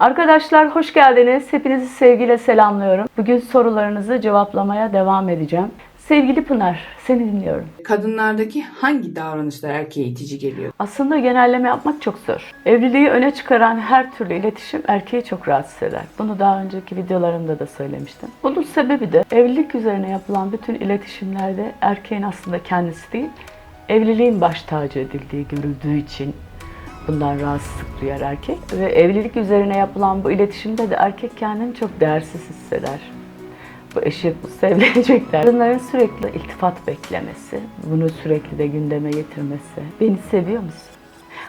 Arkadaşlar hoş geldiniz. Hepinizi sevgiyle selamlıyorum. Bugün sorularınızı cevaplamaya devam edeceğim. Sevgili Pınar, seni dinliyorum. Kadınlardaki hangi davranışlar erkeğe itici geliyor? Aslında genelleme yapmak çok zor. Evliliği öne çıkaran her türlü iletişim erkeği çok rahatsız eder. Bunu daha önceki videolarımda da söylemiştim. Bunun sebebi de evlilik üzerine yapılan bütün iletişimlerde erkeğin aslında kendisi değil, evliliğin baş tacı edildiği görüldüğü için bundan rahatsızlık duyar erkek. Ve evlilik üzerine yapılan bu iletişimde de erkek kendini çok değersiz hisseder. Bu eşek bu sevlenecekler. Kadınların sürekli iltifat beklemesi, bunu sürekli de gündeme getirmesi. Beni seviyor musun?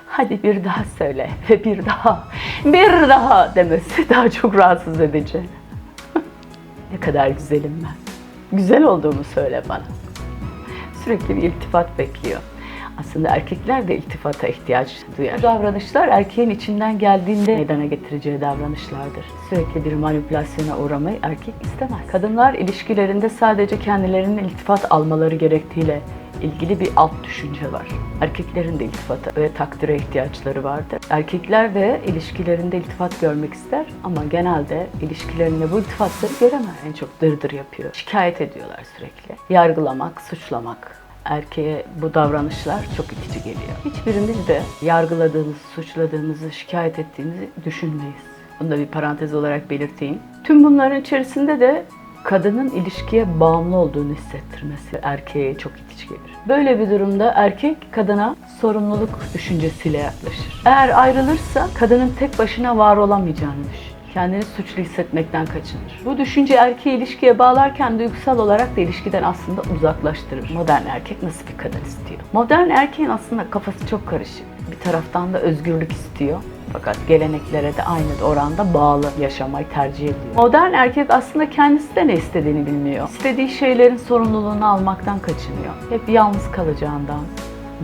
Hadi bir daha söyle ve bir daha, bir daha demesi daha çok rahatsız edici. ne kadar güzelim ben. Güzel olduğumu söyle bana. Sürekli bir iltifat bekliyor. Aslında erkekler de iltifata ihtiyaç duyar. Bu davranışlar erkeğin içinden geldiğinde meydana getireceği davranışlardır. Sürekli bir manipülasyona uğramayı erkek istemez. Kadınlar ilişkilerinde sadece kendilerinin iltifat almaları gerektiğiyle ilgili bir alt düşünce var. Erkeklerin de iltifata ve takdire ihtiyaçları vardır. Erkekler de ilişkilerinde iltifat görmek ister ama genelde ilişkilerinde bu iltifatları göremez. En çok dırdır yapıyor. Şikayet ediyorlar sürekli. Yargılamak, suçlamak, erkeğe bu davranışlar çok itici geliyor. Hiçbirimiz de yargıladığımız, suçladığımızı, şikayet ettiğimizi düşünmeyiz. Bunu da bir parantez olarak belirteyim. Tüm bunların içerisinde de kadının ilişkiye bağımlı olduğunu hissettirmesi erkeğe çok itici gelir. Böyle bir durumda erkek kadına sorumluluk düşüncesiyle yaklaşır. Eğer ayrılırsa kadının tek başına var olamayacağını düşünür kendini suçlu hissetmekten kaçınır. Bu düşünce erkeği ilişkiye bağlarken duygusal olarak da ilişkiden aslında uzaklaştırır. Modern erkek nasıl bir kadın istiyor? Modern erkeğin aslında kafası çok karışık. Bir taraftan da özgürlük istiyor. Fakat geleneklere de aynı oranda bağlı yaşamayı tercih ediyor. Modern erkek aslında kendisi de ne istediğini bilmiyor. İstediği şeylerin sorumluluğunu almaktan kaçınıyor. Hep yalnız kalacağından,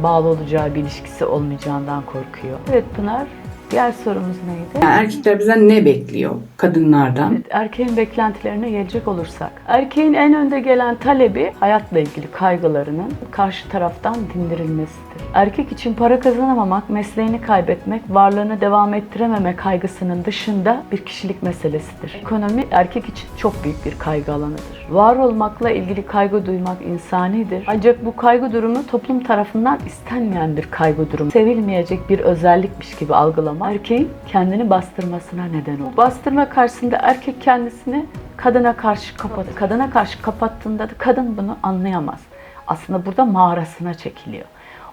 bağlı olacağı bir ilişkisi olmayacağından korkuyor. Evet Pınar, diğer sorumuz neydi? Yani erkekler bizden ne bekliyor kadınlardan? Evet, erkeğin beklentilerine gelecek olursak, erkeğin en önde gelen talebi hayatla ilgili kaygılarının karşı taraftan dindirilmesidir. Erkek için para kazanamamak, mesleğini kaybetmek, varlığını devam ettirememe kaygısının dışında bir kişilik meselesidir. Ekonomi erkek için çok büyük bir kaygı alanıdır. Var olmakla ilgili kaygı duymak insanidir. Ancak bu kaygı durumu toplum tarafından istenmeyen bir kaygı durumu. Sevilmeyecek bir özellikmiş gibi algılama erkeğin kendini bastırmasına neden olur. Bastırma karşısında erkek kendisini kadına karşı kapatır. Kadına karşı kapattığında da kadın bunu anlayamaz. Aslında burada mağarasına çekiliyor.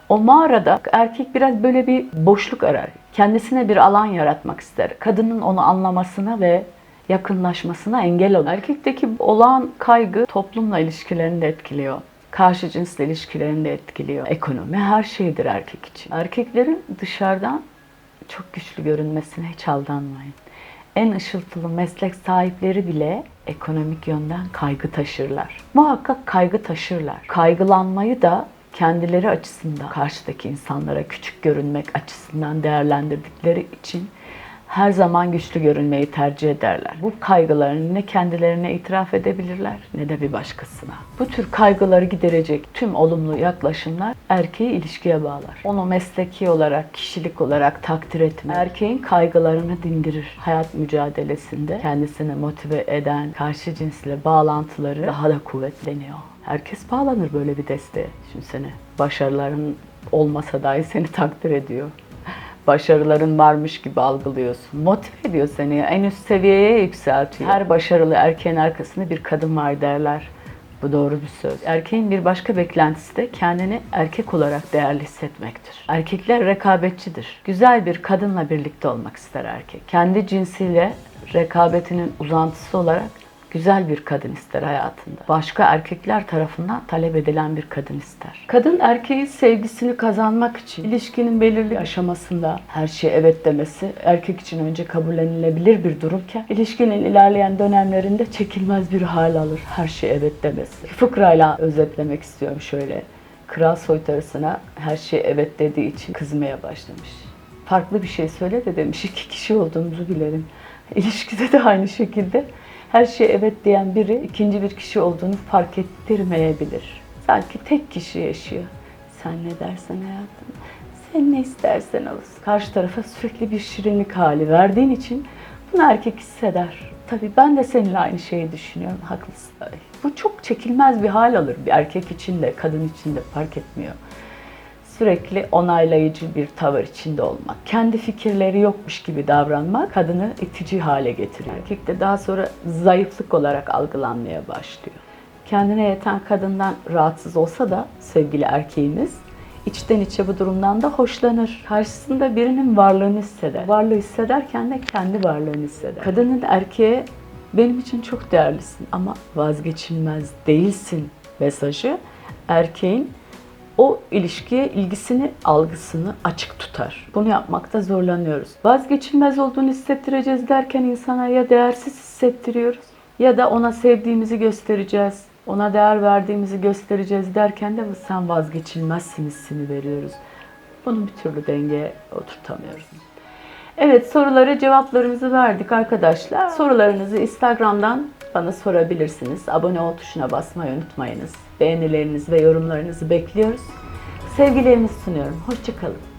O mağarada erkek biraz böyle bir boşluk arar. Kendisine bir alan yaratmak ister. Kadının onu anlamasına ve yakınlaşmasına engel olur. Erkekteki olağan kaygı toplumla ilişkilerini de etkiliyor. Karşı cinsle ilişkilerini de etkiliyor. Ekonomi her şeydir erkek için. Erkeklerin dışarıdan çok güçlü görünmesine hiç aldanmayın. En ışıltılı meslek sahipleri bile ekonomik yönden kaygı taşırlar. Muhakkak kaygı taşırlar. Kaygılanmayı da kendileri açısından karşıdaki insanlara küçük görünmek açısından değerlendirdikleri için her zaman güçlü görünmeyi tercih ederler. Bu kaygılarını ne kendilerine itiraf edebilirler ne de bir başkasına. Bu tür kaygıları giderecek tüm olumlu yaklaşımlar erkeği ilişkiye bağlar. Onu mesleki olarak, kişilik olarak takdir etme, erkeğin kaygılarını dindirir. Hayat mücadelesinde kendisini motive eden karşı cinsle bağlantıları daha da kuvvetleniyor. Herkes bağlanır böyle bir desteğe. Düşünsene başarıların olmasa dahi seni takdir ediyor başarıların varmış gibi algılıyorsun. Motive ediyor seni. En üst seviyeye yükseltiyor. Her başarılı erkeğin arkasında bir kadın var derler. Bu doğru bir söz. Erkeğin bir başka beklentisi de kendini erkek olarak değerli hissetmektir. Erkekler rekabetçidir. Güzel bir kadınla birlikte olmak ister erkek. Kendi cinsiyle rekabetinin uzantısı olarak güzel bir kadın ister hayatında. Başka erkekler tarafından talep edilen bir kadın ister. Kadın erkeğin sevgisini kazanmak için ilişkinin belirli aşamasında her şeye evet demesi erkek için önce kabullenilebilir bir durumken ilişkinin ilerleyen dönemlerinde çekilmez bir hal alır her şeye evet demesi. Fıkrayla özetlemek istiyorum şöyle. Kral soytarısına her şeye evet dediği için kızmaya başlamış. Farklı bir şey söyle de demiş iki kişi olduğumuzu bilelim. İlişkide de aynı şekilde her şeye evet diyen biri ikinci bir kişi olduğunu fark ettirmeyebilir. Sanki tek kişi yaşıyor. Sen ne dersen hayatım, sen ne istersen olsun. Karşı tarafa sürekli bir şirinlik hali verdiğin için Bunu erkek hisseder. Tabii ben de seninle aynı şeyi düşünüyorum. Haklısın. Bu çok çekilmez bir hal alır. Bir erkek için de kadın için de fark etmiyor. Sürekli onaylayıcı bir tavır içinde olmak. Kendi fikirleri yokmuş gibi davranmak kadını itici hale getiriyor. Erkek de daha sonra zayıflık olarak algılanmaya başlıyor. Kendine yeten kadından rahatsız olsa da sevgili erkeğimiz içten içe bu durumdan da hoşlanır. Karşısında birinin varlığını hisseder. Varlığı hissederken de kendi varlığını hisseder. Kadının erkeğe benim için çok değerlisin ama vazgeçilmez değilsin mesajı erkeğin o ilişkiye ilgisini, algısını açık tutar. Bunu yapmakta zorlanıyoruz. Vazgeçilmez olduğunu hissettireceğiz derken insana ya değersiz hissettiriyoruz ya da ona sevdiğimizi göstereceğiz, ona değer verdiğimizi göstereceğiz derken de sen vazgeçilmezsin hissini veriyoruz. Bunu bir türlü dengeye oturtamıyoruz. Evet soruları cevaplarımızı verdik arkadaşlar. Sorularınızı Instagram'dan bana sorabilirsiniz. Abone ol tuşuna basmayı unutmayınız. Beğenilerinizi ve yorumlarınızı bekliyoruz. Sevgilerimi sunuyorum. Hoşçakalın.